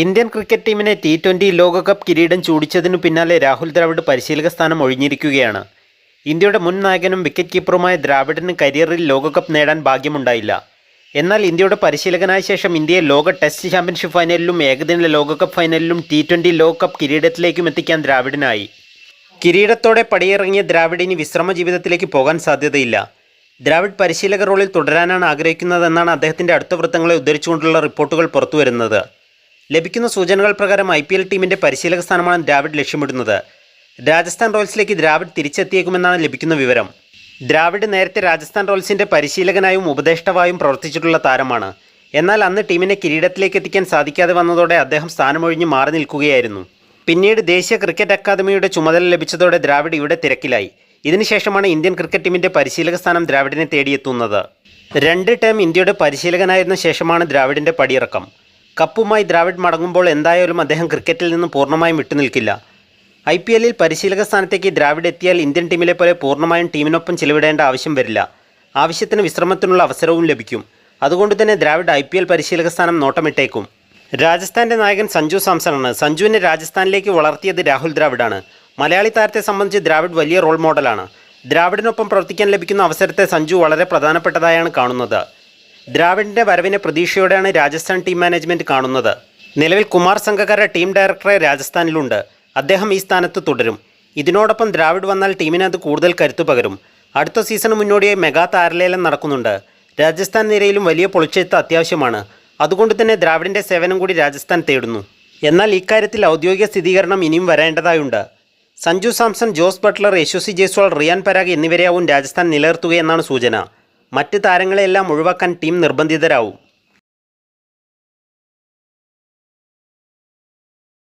Indian cricket ടീമിനെ T twenty ലോകകപ്പ് കിരീടം ചൂടിച്ചതിനു പിന്നാലെ രാഹുൽ ദ്രാവിഡ് പരിശീലക സ്ഥാനം ഒഴിഞ്ഞിരിക്കുകയാണ്. ഇന്ത്യയുടെ മുൻ നായകനും വിക്കറ്റ് കീപ്പറുമായ ദ്രാവിഡിന് കരിയറിൽ ലോകകപ്പ് നേടാൻ ഭാഗ്യമുണ്ടായില്ല. എന്നാൽ ഇന്ത്യയുടെ പരിശീലകനായ ശേഷം ഇന്ത്യയെ ലോക ടെസ്റ്റ് ചാമ്പ്യൻഷിപ്പ് ഫൈനലിലും ഏകദിന ലോകകപ്പ് ഫൈനലിലും ടി ട്വന്റി ലോകകപ്പ് കിരീടത്തിലേക്കും എത്തിക്കാൻ ദ്രാവിഡിനായി. കിരീടത്തോടെ പടിയിറങ്ങിയ ദ്രാവിഡ് ഇനി വിശ്രമ ജീവിതത്തിലേക്ക് പോകാൻ സാധ്യതയില്ല. ദ്രാവിഡ് പരിശീലക റോളിൽ തുടരാനാണ് ആഗ്രഹിക്കുന്നതെന്നാണ് അദ്ദേഹത്തിന്റെ അടുത്ത വൃത്തങ്ങളെ ഉദ്ധരിച്ചുകൊണ്ടുള്ള റിപ്പോർട്ടുകൾ പുറത്തുവരുന്നത്. ലഭിക്കുന്ന സൂചനകൾ പ്രകാരം ഐ പി എൽ ടീമിന്റെ പരിശീലക സ്ഥാനമാണ് ദ്രാവിഡ് ലക്ഷ്യമിടുന്നത്. രാജസ്ഥാൻ റോയൽസിലേക്ക് ദ്രാവിഡ് തിരിച്ചെത്തിയേക്കുമെന്നാണ് ലഭിക്കുന്ന വിവരം. ദ്രാവിഡ് നേരത്തെ രാജസ്ഥാൻ റോയൽസിന്റെ പരിശീലകനായും ഉപദേഷ്ടാവായും പ്രവർത്തിച്ചിട്ടുള്ള താരമാണ്. എന്നാൽ അന്ന് ടീമിനെ കിരീടത്തിലേക്ക് എത്തിക്കാൻ സാധിക്കാതെ വന്നതോടെ അദ്ദേഹം സ്ഥാനമൊഴിഞ്ഞ് മാറി നിൽക്കുകയായിരുന്നു. പിന്നീട് ദേശീയ ക്രിക്കറ്റ് അക്കാദമിയുടെ ചുമതല ലഭിച്ചതോടെ ദ്രാവിഡ് ഇവിടെ തിരക്കിലായി. ഇതിനുശേഷമാണ് ഇന്ത്യൻ ക്രിക്കറ്റ് ടീമിന്റെ പരിശീലക സ്ഥാനം ദ്രാവിഡിനെ തേടിയെത്തുന്നത്. രണ്ട് ടേം ഇന്ത്യയുടെ പരിശീലകനായിരുന്ന ശേഷമാണ് ദ്രാവിഡിന്റെ പടിയിറക്കം. കപ്പുമായി ദ്രാവിഡ് മടങ്ങുമ്പോൾ എന്തായാലും അദ്ദേഹം ക്രിക്കറ്റിൽ നിന്ന് പൂർണമായും വിട്ടുനിൽക്കില്ല ഐ പി എല്ലിൽ പരിശീലക സ്ഥാനത്തേക്ക് ദ്രാവിഡ് എത്തിയാൽ ഇന്ത്യൻ ടീമിലെ പോലെ പൂർണമായും ടീമിനൊപ്പം ചിലവിടേണ്ട ആവശ്യം വരില്ല. ആവശ്യത്തിന് വിശ്രമത്തിനുള്ള അവസരവും ലഭിക്കും. അതുകൊണ്ട് തന്നെ ദ്രാവിഡ് ഐ പി എൽ പരിശീലക സ്ഥാനം നോട്ടമിട്ടേക്കും. രാജസ്ഥാന്റെ നായകൻ സഞ്ജു സാംസണാണ്. സഞ്ജുവിനെ രാജസ്ഥാനിലേക്ക് വളർത്തിയത് രാഹുൽ ദ്രാവിഡാണ്. മലയാളി താരത്തെ സംബന്ധിച്ച് ദ്രാവിഡ് വലിയ റോൾ മോഡലാണ്. ദ്രാവിഡിനൊപ്പം പ്രവർത്തിക്കാൻ ലഭിക്കുന്ന അവസരത്തെ സഞ്ജു വളരെ പ്രധാനപ്പെട്ടതായാണ് കാണുന്നത്. ദ്രാവിഡിന്റെ വരവിനെ പ്രതീക്ഷയോടെയാണ് രാജസ്ഥാൻ ടീം മാനേജ്മെന്റ് കാണുന്നത്. നിലവിൽ കുമാർ സംഘക്കാര ടീം ഡയറക്ടറെ രാജസ്ഥാനിലുണ്ട്. അദ്ദേഹം ഈ സ്ഥാനത്ത് തുടരും. ഇതിനോടൊപ്പം ദ്രാവിഡ് വന്നാൽ ടീമിന് അത് കൂടുതൽ കരുത്തു പകരും. അടുത്ത സീസണ് മുന്നോടിയായി മെഗാ താരലേലം നടക്കുന്നുണ്ട്. രാജസ്ഥാൻ നിരയിലും വലിയ പൊളിച്ചെഴുത്ത് അത്യാവശ്യമാണ്. അതുകൊണ്ട് തന്നെ ദ്രാവിഡിന്റെ സേവനം കൂടി രാജസ്ഥാൻ തേടുന്നു. എന്നാൽ ഇക്കാര്യത്തിൽ ഔദ്യോഗിക സ്ഥിരീകരണം ഇനിയും വരേണ്ടതായുണ്ട്. സഞ്ജു സാംസൺ ജോസ് ബട്ട്ലർ യശസ്വി ജയ്സ്വാൾ റിയാൻ പരാഗ് എന്നിവരെയാവും രാജസ്ഥാൻ നിലനിർത്തുകയെന്നാണ് സൂചന. മറ്റ് താരങ്ങളെയെല്ലാം ഒഴിവാക്കാൻ ടീം നിർബന്ധിതരാവും